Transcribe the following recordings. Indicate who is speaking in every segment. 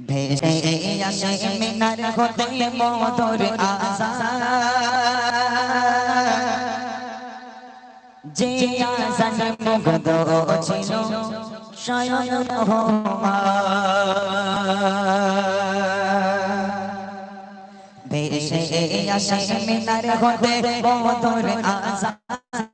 Speaker 1: ভেসে আসে মিনার হতে মধুর আজান যে আজান মুগ্ধ ছিল স্বয়ং ভেসে আসে মিনার হতে মধুর আজান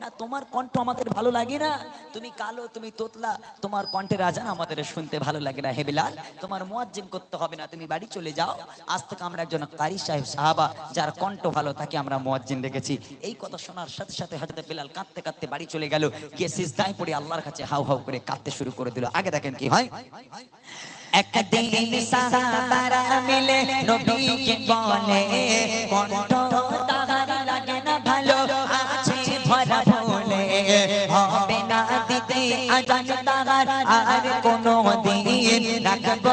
Speaker 1: না, তোমার কণ্ঠ আমাদের ভালো লাগে না। তুমি কালো, তুমি তোতলা, তোমার কণ্ঠের আজান আমাদের শুনতে ভালো লাগে না, হে বিলাল। তোমার মুয়াজ্জিন করতে হবে না, তুমি বাড়ি চলে যাও। আজ থেকে আমরা একজন কারি সাহেব, সাহাবা, যার কণ্ঠ ভালো, তাকে আমরা মুয়াজ্জিন রেখেছি এই কথা শোনার সাথে সাথে হযরত বিলাল কাঁদতে কাঁদতে বাড়ি চলে গেল। গিয়ে সিজদায় পড়ে আল্লাহর কাছে হাউ হাউ করে কাঁদতে শুরু করে দিল। আগে দেখেন কি হয়। একদিন সাহাবারা মিলে নবীকে বলে, কণ্ঠ তাহার লাগে না ভালো। ভরা ভুলে হবে না দিতে আজান তাহার আর কোনো দিন রাখব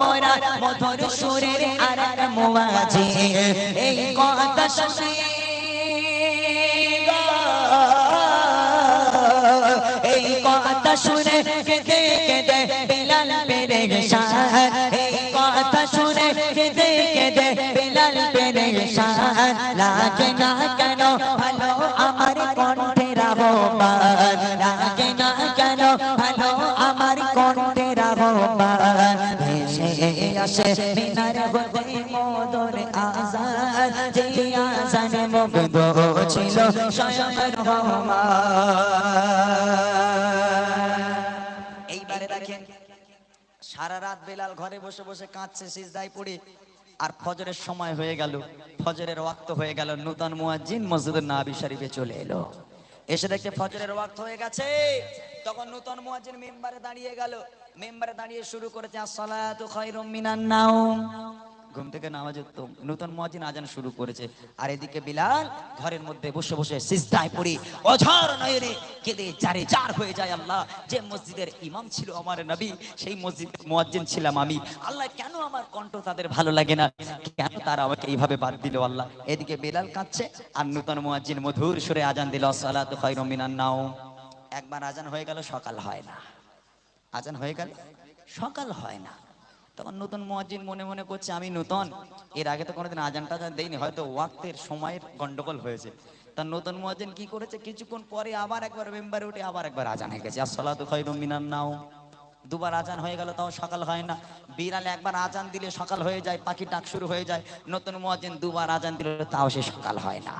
Speaker 1: মোরা মধুর সুরের আর মুয়াজি। এই কথা শুনে এই কথা শুনে কেঁদে কেঁদে বিলাল পেরে শান এই এইবারে দেখেন সারা রাত বেলাল ঘরে বসে বসে কাঁদছে সিজদায় পড়ে আর ফজরের সময় হয়ে গেল ফজরের ওয়াক্ত হয়ে গেল নূতন মুয়াজ্জিন মসজিদের নাবি শরীফে চলে এলো এসে দেখে ফজরের ওয়াক্ত হয়ে গেছে তখন নূতন মুয়াজ্জিন মেম্বারে দাঁড়িয়ে গেল। মেম্বারে দাঁড়িয়ে শুরু করেছে, আসসালাতু ঘুম থেকে নামাজ উত্তম। নতুন মুয়াজ্জিন আজান শুরু করেছে। আর এদিকে বিলাল ঘরের মধ্যে বসে বসে সিজদায় পড়ি, অঝর নয়নে কেঁদে জারে জার হয়ে যায় আল্লাহ। যে মসজিদের ইমাম ছিল আমার নবী, সেই মসজিদ মুয়াজ্জিন ছিলাম আমি। আল্লাহ কেন আমার কণ্ঠ তাদের ভালো লাগে না? কেন তারা আমাকে এইভাবে বাদ দিল আল্লাহ? এদিকে বিলাল কাঁদছে, আর নতুন মুয়াজ্জিন মধুর সুরে আজান দিল সালাতু খায়রুম মিনান নাওম। একবার আজান হয়ে গেল, সকাল হয় না। আজান হয়ে গেল। সকাল হয় না। তখন নতুন মুয়াজ্জিন মনে মনে করছে, আমি নতুন। এর আগে তো কোনোদিন আজান টাজান দেইনি, হয়তো ওয়াক্তের সময়ের গন্ডগোল হয়েছে। তার নতুন মুয়াজ্জিন কি করেছে? কিছুক্ষণ পরে আবার একবার মেম্বারে উঠে আবার একবার আজান হয়ে গেছে। আসসালাতু মিনান নাও। দুবার আজান হয়ে গেল, তাও সকাল হয় না। বিড়ালে একবার আজান দিলে সকাল হয়ে যায় পাখি ডাক শুরু হয়ে যায়। নতুন মুয়াজ্জিন দুবার আজান দিলে তাও সে সকাল হয় না।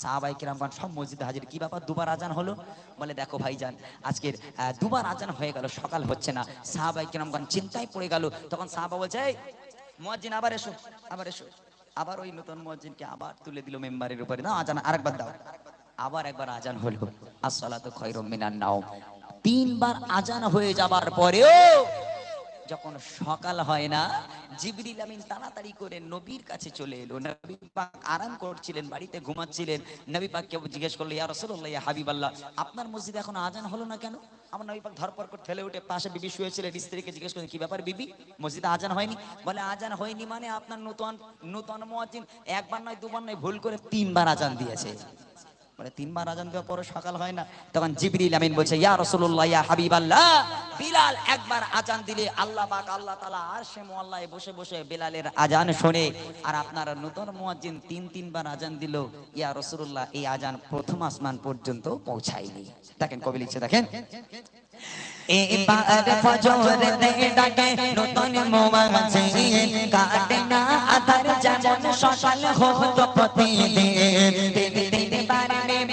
Speaker 1: সাহাবাই কিরামগণ সব মসজিদে হাজির। কি ব্যাপার? দুবার আজান হলো? বলে, দেখো ভাইজান, আজকের দুবার আজান হয়ে গেল, সকাল হচ্ছে না। সাহাবাই কিরামগণ চিন্তায় পড়ে গেল। তখন সাহাবা বলছে, এই, মুয়াজ্জিন, আবার এসো আবার এসো। আবার ওই নতুন মুয়াজ্জিনকে আবার তুলে দিল মেম্বারের উপরে। না, আজান, আরেকবার দাও। আবার একবার আজান হলো। আসসালাতু খায়রুম মিনান নাওম। তিনবার আজান হয়ে যাবার পরেও যখন সকাল হয় না, জিবরিল আমিন তাড়াতাড়ি করে নবীর কাছে চলে এলো। নবী পাক আরাম করছিলেন, বাড়িতে ঘুমাচ্ছিলেন। নবী পাককে জিজ্ঞেস করল, ইয়া রাসূলুল্লাহ, ইয়া হাবিবাল্লাহ, আপনার মসজিদে এখন আজান হলো না কেন? আমার নবী পাক ধরপর করে ঠেলে উঠে পাশে বিবি শুয়েছিলেন। স্ত্রীকে জিজ্ঞেস করলেন, কি ব্যাপার বিবি? মসজিদে আজান হয়নি? বলে, আজান হয়নি মানে আপনার নতুন নতুন মুয়াজ্জিন একবার নয়, দুবার নয়, ভুল করে তিনবার আজান দিয়েছে। বলে তিনবার আজান দেওয়ার পরে সকাল হয় না। তখন জিবরিল আমিন বলছে, ইয়া রাসূলুল্লাহ, ইয়া হাবিবাল্লাহ। বিলাল একবার আজান দিলে আল্লাহ পাক, আল্লাহ তাআলা আরশে মুআল্লায় বসে বসে বিলালের আজান শুনে। আর আপনার নতুন মুয়াজ্জিন তিন, তিনবার আজান দিল। ইয়া রাসূলুল্লাহ, এই আজান প্রথম আসমান পর্যন্ত পৌঁছায়নি। দেখেন কবি লিখছে, দেখেন। এবার ফজর দে ডাকে নতুন মুয়াজ্জিন কাটে না আধার যেমন সকাল হতো প্রতিদিন।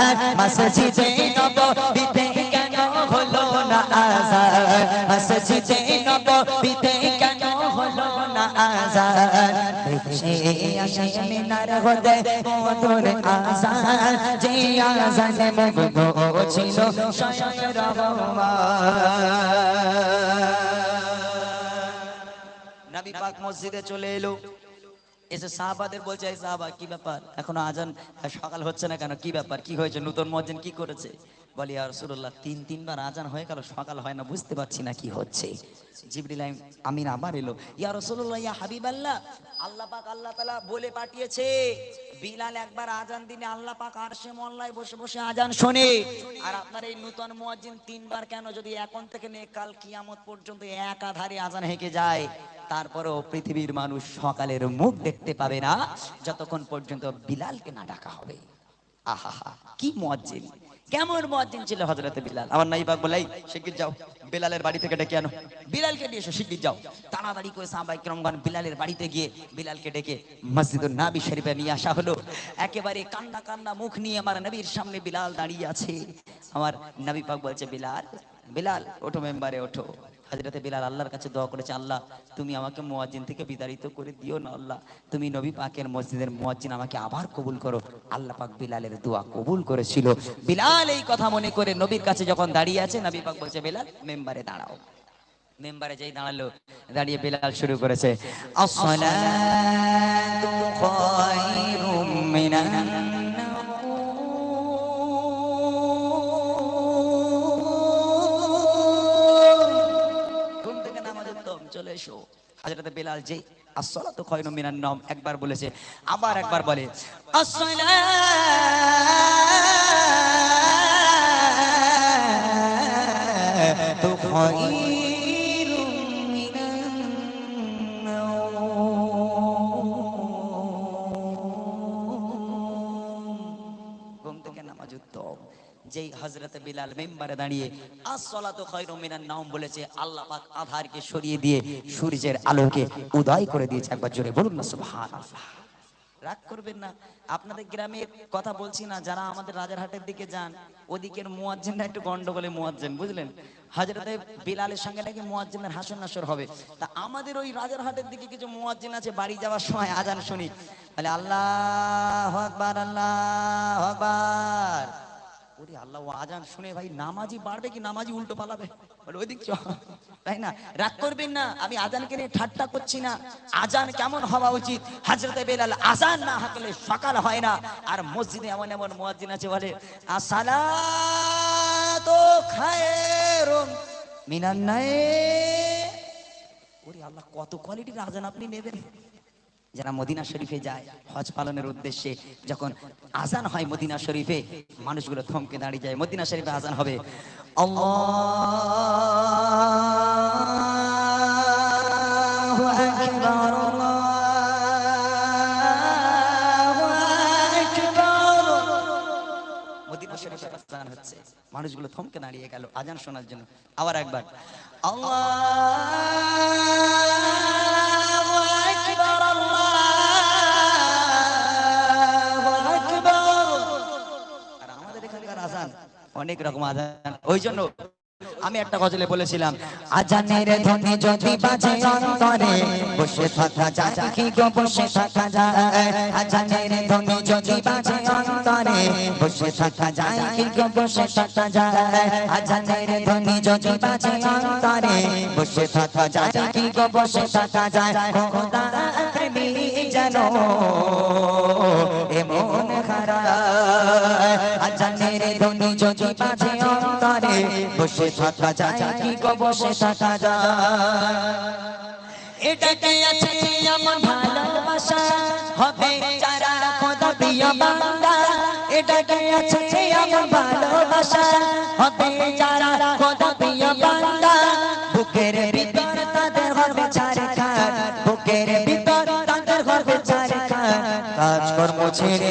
Speaker 1: বায়াত মসজিদে নববীতে কেন হলো না আজান মসজিদে নববীতে কেন হলো না আজান আজান আজানে নবী পাক মসজিদে চলে এলো। এসে সাহাবাদের বলছে, এই সাহাবা, কি ব্যাপার? এখনও আজান সকাল হচ্ছে না কেন? কি ব্যাপার? কি হয়েছে? নতুন মজিন কি করেছে? বলি তিন তিনবার আজান হয়ে গেল, সকাল হয় না, বুঝতে পারছি না কি হচ্ছে। বিলাল একবার আজান দিনে বসে বসে আজান শোনে। আর আপনার এই তিনবার কেন যদি এখন থেকে কাল কিয়ামত পর্যন্ত একাধারে আজান হেঁকে যায়, তারপরেও পৃথিবীর মানুষ সকালের মুখ দেখতে পাবে না, যতক্ষণ পর্যন্ত বিলালকে না ডাকা হবে। কি কেমন ছিল বিলাল? আমার বলাই যাও। বিলালের বাড়ি থেকে ডেকে আনো। বিলালকে নিয়ে এসো যাও। তাড়াতাড়ি করে বিলালের বাড়িতে গিয়ে বিলালকে ডেকে মসজিদুল নাবি শরীফে নিয়ে আসা হলো। একেবারে কান্না কান্না মুখ নিয়ে আমার নবীর সামনে বিলাল দাঁড়িয়ে আছে। আমার নবী পাক বলছে, বিলাল বিলাল, ওঠো মেম্বারে, ওঠো। হাজরতে বিলাল আল্লাহর কাছে দোয়া করেছে, আল্লাহ, তুমি আমাকে মুয়াজ্জিন থেকে বিতাড়িত করে দিও না, আল্লাহ। তুমি নবী পাকের মসজিদের মুয়াজ্জিন আমাকে আবার কবুল করো। আল্লাহ পাক বিলালের দোয়া কবুল করেছিল। বিলাল এই কথা মনে করে নবীর কাছে যখন দাঁড়িয়ে আছে, নবী পাক বলছে, বিলাল, মেম্বারে দাঁড়াও। মেম্বারে যেই দাঁড়াল, দাঁড়িয়ে বিলাল শুরু করেছে, আসসালাতু খায়রুম মিনান চলে এসো বেলাল যে আসসালাতু খায়রুম মিনান নাম একবার বলেছে আবার একবার বলে আসসালাতু বিলাল মেম্বারে দাঁড়িয়ে বলেছে, আল্লাহ পাক আধারকে সরিয়ে দিয়ে সূর্যের আলোকে উদয় করে দিয়েছে। একবার জোরে বলুন না রাগ করবেন না। আপনাদের গ্রামের কথা বলছি না, যারা আমাদের রাজারহাটের দিকে যান, ওদিকের মুয়াজ্জিনরা একটু গন্ডগোলে মুয়াজ্জিন, বুঝলেন? হাজরতে বিলালের সঙ্গে নাকি মুয়াজ্জিনের হাসন নাসর হবে। তা আমাদের ওই রাজারহাটের দিকে কিছু মুয়াজ্জিন আছে, বাড়ি যাওয়ার সময় আজান শুনি। বলে, আল্লাহ আকবার আল্লাহ আকবার। আল্লাহ আজান শুনে ভাই নামাজি বাড়বে কি নামাজি উল্টো পালাবে? ওই দিক তাই না? রাগ করবেন না, আমি আজানকে নিয়ে ঠাট্টা করছি না। আজান কেমন হওয়া উচিত? হাজরতে বেলাল আজান না হাঁকলে সকাল হয় না। আর মসজিদে এমন এমন মুয়াজ্জিন আছে, বলে, আসসালাতু খায়রুম মিনান নাই ওরে আল্লাহ, কত কোয়ালিটির আজান আপনি নেবেন? যারা মদিনা শরীফে যায়, হজ পালনের উদ্দেশ্যে যখন আজান হয় মদিনা শরীফে, মানুষগুলো থমকে দাঁড়িয়ে যায়, মদিনা শরীফে আজান হবে। মানুষগুলো থমকে দাঁড়িয়ে গেল আজান শোনার জন্য। আবার একবার, আল্লাহু অনেক রকম আজান ওই জন্য আমি একটা গজলে বলেছিলাম, আজানের ধ্বনি যদি বাজে অন্তরে, বসে থাকা যায় কি গো বসে থাকা যায়? আজানের ধ্বনি যদি বাজে অন্তরে, বসে থাকা যায় কি গো বসে থাকা যায়? আজানের ধ্বনি যদি বাজে অন্তরে, বসে থাকা যায় কি গো বসে থাকা যায়? খোদা প্রেমী জানো এমন খারাপ। যদি বাজে অন্তরে বসে থাকা যায় কি গো বসে থাকা যায়? এটাকে আছে আমার ভালোবাসা? হবে যারা খোদা প্রিয় বান্দা। এটাকে আছে আমার ভালোবাসা। হবে যারা খোদা প্রিয় বান্দা। বুকের ভিতর তাদের হবে চারে বুকের ভিতর তাদের হবে চারে কাজকর্ম ছেড়ে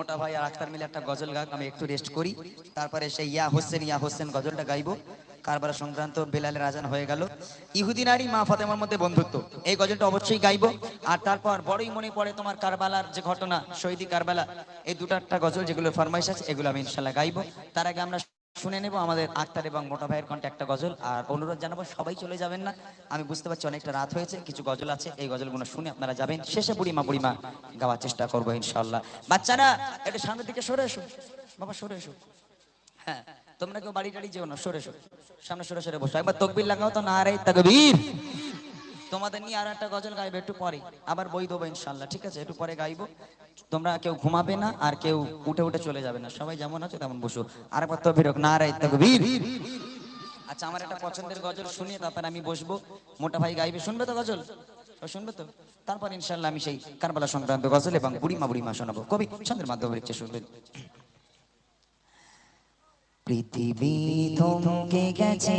Speaker 1: মোটা ভাই আর আখতার মিলে একটা গজল গাক, আমি একটু রেস্ট করি। তারপরে সেই ইয়া হোসেন ইয়া হোসেন গজলটা গাইবো। কারবার সংক্রান্ত বেলালে রাজান হয়ে গেল। ইহুদিন আরই মা ফাতেমার মধ্যে বন্ধুত্ব। এই গজলটা অবশ্যই গাইবো। আর তারপর বড়ই মনে পড়ে তোমার কারবালার যে ঘটনা, শহীদি কারবালা। এই দুটো একটা গজল যেগুলো ফরমাইশ আছে, এগুলো আমি ইনশাল্লাহ গাইবো। তার আগে আমরা শুনে নেব আমাদের আক্তার এবং মোটা ভাইয়ের কণ্ঠে একটা গজল, আর অনুরোধ জানাব সবাই চলে যাবেন না। আমি বুঝতে পারছি অনেকটা রাত হয়েছে, কিছু গজল আছে, এই গজলগুলো শুনে আপনারা যাবেন। শেষে বুড়িমা বুড়িমা গাওয়ার চেষ্টা করব ইনশাল্লাহ বাচ্চারা একটু সামনের দিকে সরে এসো। বাবা, সরে এসো। হ্যাঁ তোমরা কেউ বাড়ি টাড়ি যেও না, সরে এসো। সামনে সরে সরে বসো। একবার তকবির লাগাও তো, না রে, তকবীর। তোমাদের নিয়ে আর একটা গজল গাইবে, একটু পরে। আবার বই দেবো ইনশাল্লাহ ঠিক আছে? একটু পরে গাইবো। তোমরা কেউ ঘুমাবে না আর কেউ উঠে উঠে চলে যাবে না। সবাই যেমন আছে তেমন বসো। আর একবার হোক না রে তকবীর। আচ্ছা আমার একটা পছন্দের গজল শুনিয়ে তারপর আমি বসবো। মোটা ভাই গাইবে, শুনবে তো গজল? শুনবে তো? তারপর ইনশাল্লাহ আমি সেই কারবালা সংক্রান্ত গজল এবং বুড়িমা বুড়িমা শোনাবো। কবি ছন্দের মাধ্যমে লিখছে শুনবেন। পৃথিবী থমকে গেছে।